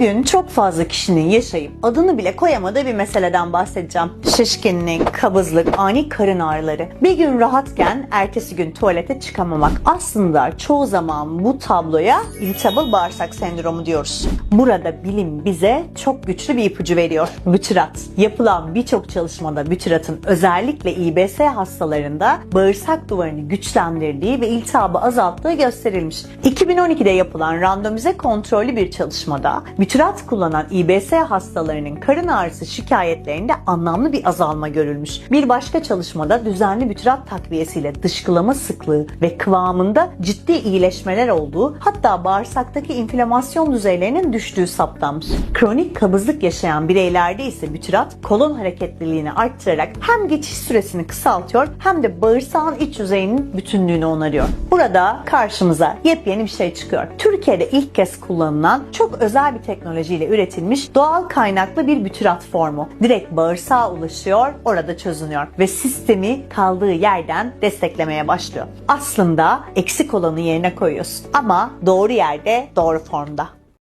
Bugün çok fazla kişinin yaşayıp adını bile koyamadığı bir meseleden bahsedeceğim. Şişkinlik, kabızlık, ani karın ağrıları. Bir gün rahatken ertesi gün tuvalete çıkamamak. Aslında çoğu zaman bu tabloya irritable bağırsak sendromu diyoruz. Burada bilim bize çok güçlü bir ipucu veriyor. Bütirat. Yapılan birçok çalışmada bütiratın özellikle İBS hastalarında bağırsak duvarını güçlendirdiği ve iltihabı azalttığı gösterilmiş. 2012'de yapılan randomize kontrollü bir çalışmada bütirat kullanan İBS hastalarının karın ağrısı şikayetlerinde anlamlı bir azalma görülmüş. Bir başka çalışmada düzenli bütirat takviyesiyle dışkılama sıklığı ve kıvamında ciddi iyileşmeler olduğu hatta bağırsaktaki inflamasyon düzeylerinin düştüğü saptanmış. Kronik kabızlık yaşayan bireylerde ise bütirat kolon hareketliliğini arttırarak hem geçiş süresini kısaltıyor hem de bağırsağın iç yüzeyinin bütünlüğünü onarıyor. Burada karşımıza yepyeni bir şey çıkıyor. Türkiye'de ilk kez kullanılan çok özel bir teknolojiyle üretilmiş doğal kaynaklı bir bütirat formu. Direkt bağırsağa ulaşıyor, orada çözünüyor ve sistemi kaldığı yerden desteklemeye başlıyor. Aslında eksik olanı yerine koyuyorsun ama doğru yerde, doğru formda.